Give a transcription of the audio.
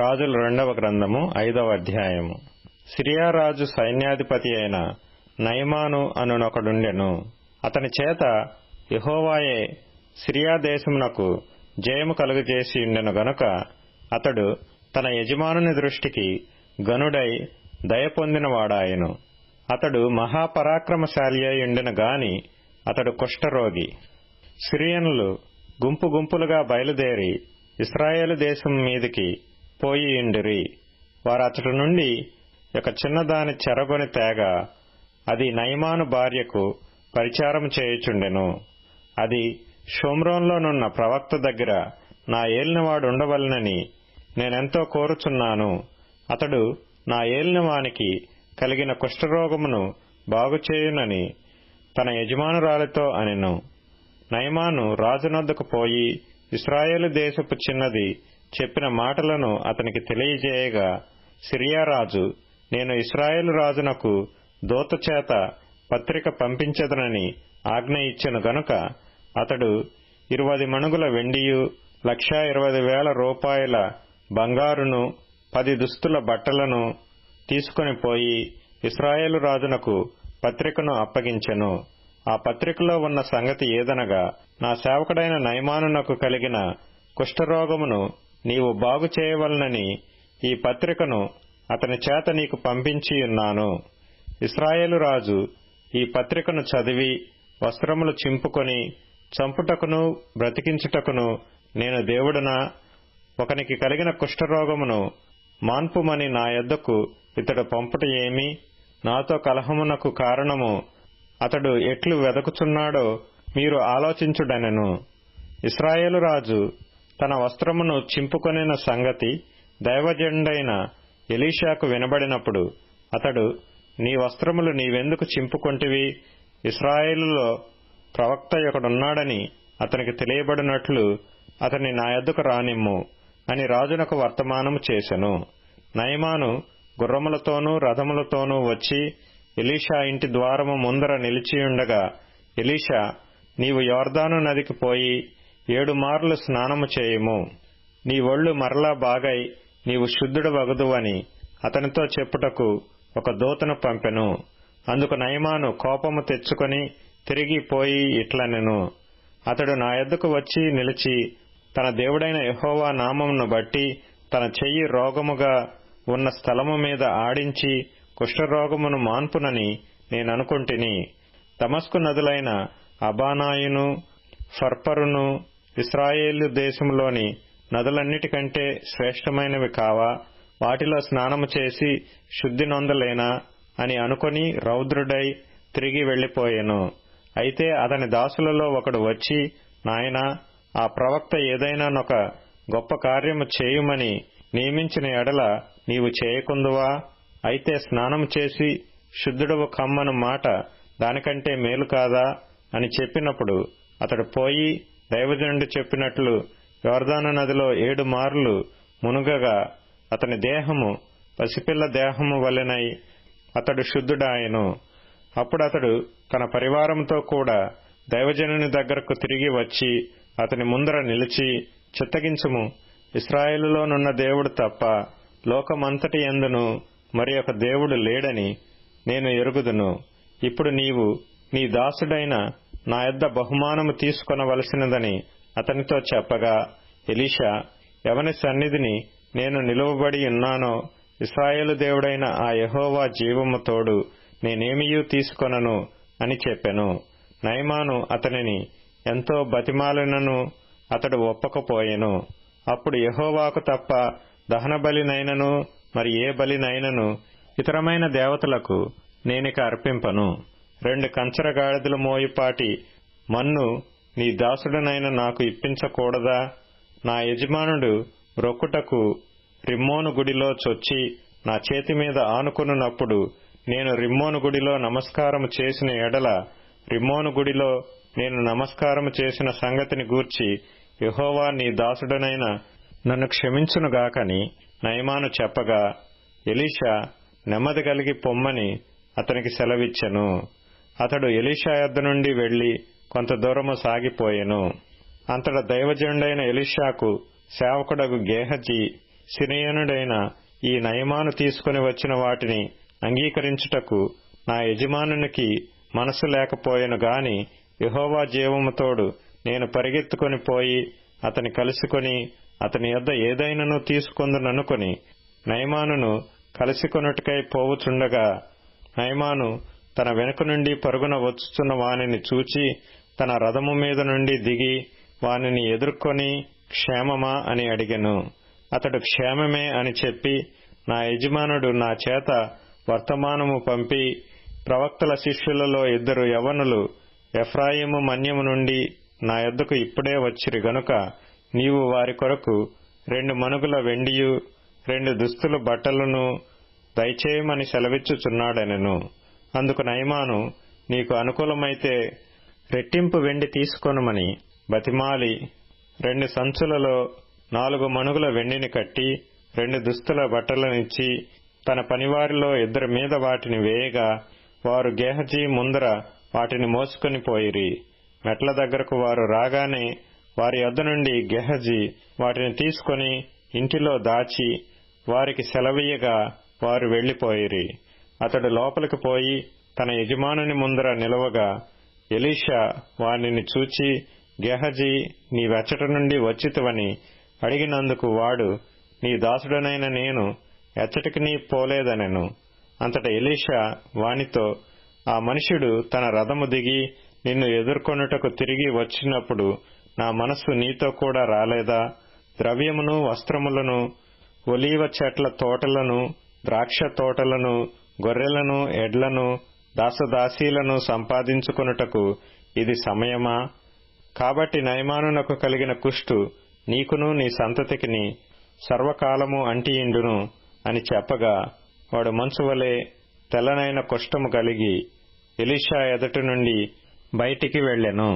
రాజుల రెండవ గ్రంథము ఐదవ అధ్యాయము. సిరియా రాజు సైన్యాధిపతి అయిన నయమాను అనునొకడుండెను. అతని చేత యహోవాయే సిరియా దేశమునకు జయము కలుగజేసి ఉండెను గనుక అతడు తన యజమానుని దృష్టికి గనుడై దయ పొందినవాడాయను. అతడు మహాపరాక్రమశాలి అయి ఉండెను గాని అతడు కుష్ఠరోగి. సిరియనులు గుంపు గుంపులుగా బయలుదేరి ఇస్రాయేలు దేశం మీదికి పోయి ఇండిరి వారు నుండి ఒక చిన్నదాని చెరగొని తేగ అది నయమాను భార్యకు పరిచారం చేయుచుండెను. అది షోమ్రోన్లోనున్న ప్రవక్త దగ్గర నా ఏలినవాడు ఉండవలనని నేనెంతో కోరుచున్నాను. అతడు నా ఏలినవానికి కలిగిన కుష్ఠరోగమును బాగుచేయునని తన యజమానురాలితో అనెను. నయమాను రాజునొద్దకు పోయి ఇస్రాయేలు దేశపు చిన్నది చెప్పిన మాటలను అతనికి తెలియజేయగా సిరియా రాజు నేను ఇస్రాయేలు రాజునకు దూత చేత పత్రిక పంపించదనని ఆజ్ఞ ఇచ్చెను గనుక అతడు ఇరువది మణుగుల వెండియు లక్షా ఇరవై వేల రూపాయల బంగారును పది దుస్తుల బట్టలను తీసుకుని పోయి ఇస్రాయేలు రాజునకు పత్రికను అప్పగించెను. ఆ పత్రికలో ఉన్న సంగతి ఏదనగా నా సేవకుడైన నయమానునకు కలిగిన కుష్ఠరోగమును నీవు బాగు చేయవలనని ఈ పత్రికను అతని చేత నీకు పంపించి ఉన్నాను. ఇస్రాయేలు రాజు ఈ పత్రికను చదివి వస్త్రములు చింపుకొని చంపుటకును బ్రతికించుటకును నేను దేవుడున? ఒకనికి కలిగిన కుష్ఠరోగమును మాన్పుమని నా యొద్దకు ఇతడు పంపుట ఏమి? నాతో కలహమునకు కారణము అతడు ఎట్లు వెదకుచున్నాడో మీరు ఆలోచించుడనెను. ఇస్రాయేలు రాజు తన వస్త్రమును చింపుకొనిన సంగతి దైవజండైన ఎలీషాకు వినబడినప్పుడు అతడు నీ వస్త్రములు నీవెందుకు చింపుకొంటివి? ఇస్రాయేలులో ప్రవక్త ఒకడున్నాడని అతనికి తెలియబడినట్లు అతని నా ఎద్దుకు రానిమ్ము అని రాజునకు వర్తమానము చేశను నయమాను గుర్రములతోనూ రథములతోనూ వచ్చి ఎలీషా ఇంటి ద్వారము ముందర నిలిచియుండగా ఎలీషా నీవు యోర్దాను నదికి పోయి ఏడు మార్లు స్నానము చేయుము. నీ ఒళ్ళు మరలా బాగై నీవు శుద్ధుడు వగదువని అతనితో చెప్పుటకు ఒక దూతను పంపెను. అందుకు నయమాను కోపము తెచ్చుకొని తిరిగి పోయి ఇట్లనెను. అతడు నా ఎద్దకు వచ్చి నిలిచి తన దేవుడైన యహోవా నామమును బట్టి తన చెయ్యి రోగముగా ఉన్న స్థలము మీద ఆడించి కుష్ఠరోగమును మాన్పునని నేననుకుంటుని. తమస్కు నదులైన అబానాయును ఫర్పరును ఇస్రాయేలు దేశంలోని నదులన్నిటికంటే శ్రేష్టమైనవి కావా? వాటిలో స్నానము చేసి శుద్ధి నొందలేనా? అని అనుకొని రౌద్రుడై తిరిగి వెళ్ళిపోయెను అయితే అతని దాసులలో ఒకడు వచ్చి నాయనా ఆ ప్రవక్త ఏదైనానొక గొప్ప కార్యము చేయుమని నియమించిన ఎడల నీవు చేయకుందువా? అయితే స్నానం చేసి శుద్ధుడవు కమ్మను మాట దానికంటే మేలు కాదా? అని చెప్పినప్పుడు అతడు పోయి దైవజనుడు చెప్పినట్లు యోర్దాను నదిలో ఏడు మార్లు మునుగగా అతని దేహము పసిపిల్ల దేహము వలెనై అతడు శుద్ధుడాయను. అప్పుడతడు తన పరివారంతో కూడా దైవజనుని దగ్గరకు తిరిగి వచ్చి అతని ముందర నిలిచి చిత్తగించుము. ఇస్రాయేలులోనున్న దేవుడు తప్ప లోకమంతటి ఎందును మరి ఒక దేవుడు లేడని నేను ఎరుగుదును. ఇప్పుడు నీవు నీ దాసుడైన నా యొద్ద బహుమానము తీసుకొనవలసినదని అతనితో చెప్పగా ఎలీషా ఎవని సన్నిధిని నేను నిలువబడి ఉన్నానో ఇస్రాయేలు దేవుడైన ఆ యహోవా జీవము తోడు నేనేమియూ తీసుకొనను అని చెప్పెను. నయమాను అతనిని ఎంతో బతిమాలినను అతడు ఒప్పకపోయెను. అప్పుడు యహోవాకు తప్ప దహన బలినైనను మరి ఏ బలినైనను ఇతరమైన దేవతలకు నేనిక అర్పింపను. రెండు కంచర గాడిదలు మోయిపాటి మన్ను నీ దాసుడనైన నాకు ఇప్పించకూడదా? నా యజమానుడు రొక్కుటకు రిమ్మోను గుడిలో చొచ్చి నా చేతి మీద ఆనుకున్నప్పుడు నేను రిమ్మోను గుడిలో నమస్కారము చేసిన ఎడల రిమ్మోను గుడిలో నేను నమస్కారము చేసిన సంగతిని గూర్చి యహోవా నీ దాసుడనైన నన్ను క్షమించునుగాకని నయమాను చెప్పగా ఎలీషా నెమ్మది కలిగి పొమ్మని అతనికి సెలవిచ్చెను. అతడు ఎలీషా యొద్ద నుండి వెళ్ళి కొంత దూరము సాగిపోయెను. అంతట దైవజనుడైన ఎలీషాకు సేవకుడగు గేహజీ సిరియనుడైన ఈ నయమాను తీసుకుని వచ్చిన వాటిని అంగీకరించుటకు నా యజమానునికి మనసు లేకపోయెను గాని యహోవా జీవముతోడు నేను పరిగెత్తుకొని పోయి అతని కలుసుకొని అతని యొద్ద ఏదైనను తీసుకొందుననుకొని నయమానును కలిసికొనుటకై పోవుచుండగా నయమాను తన వెనుక నుండి పరుగున వచ్చుతున్న వానిని చూచి తన రథము మీద నుండి దిగి వానిని ఎదుర్కొని క్షేమమా అని అడిగను. అతడు క్షేమమే అని చెప్పి నా యజమానుడు నా చేత వర్తమానము పంపి ప్రవక్తల శిష్యులలో ఇద్దరు యవనులు ఎఫ్రాయిము మన్యము నుండి నా యొద్దకు ఇప్పుడే వచ్చిరి గనుక నీవు వారి కొరకు రెండు మనుగుల వెండియు రెండు దుస్తులు బట్టలను దయచేయమని సెలవిచ్చుచున్నాడనెను. అందుకు నయమాను నీకు అనుకూలమైతే రెట్టింపు వెండి తీసుకొనుమని బతిమాలి. రెండు సంచులలో నాలుగు మణుగుల వెండిని కట్టి రెండు దుస్తుల బట్టలనిచ్చి తన పనివారిలో ఇద్దరి మీద వాటిని వేయగా వారు గేహజీ ముందర వాటిని మోసుకొని పోయిరి. మెట్ల దగ్గరకు వారు రాగానే వారి యొద్ద నుండి గెహజీ వాటిని తీసుకొని ఇంటిలో దాచి వారికి సెలవీయగా వారు వెళ్ళిపోయిరి అతడు లోపలికి పోయి తన యజమానుని ముందర నిలవగా ఎలీషా వానిని చూచి గెహజీ నీ వెచ్చట నుండి వచ్చితివని అడిగినందుకు వాడు నీ దాసుడనైన నేను ఎచ్చటికి నీ పోలేదనెను. అంతట ఎలీషా వానితో ఆ మనుష్యుడు తన రథము దిగి నిన్ను ఎదుర్కొనుటకు తిరిగి వచ్చినప్పుడు నా మనస్సు నీతో కూడా రాలేదా? ద్రవ్యమును వస్త్రములను ఒలీవ చెట్ల తోటలను ద్రాక్ష తోటలను గొర్రెలను ఎడ్లను దాసదాసీలను సంపాదించుకొనుటకు ఇది సమయమా? కాబట్టి నయమానునకు కలిగిన కుష్టు నీకును నీ సంతతికిని సర్వకాలము అంటియిండును అని చెప్పగా వాడు మంచు వలె తెల్లనైన కుష్టము కలిగి ఎలీషా ఎదటి నుండి బయటికి వెళ్ళెను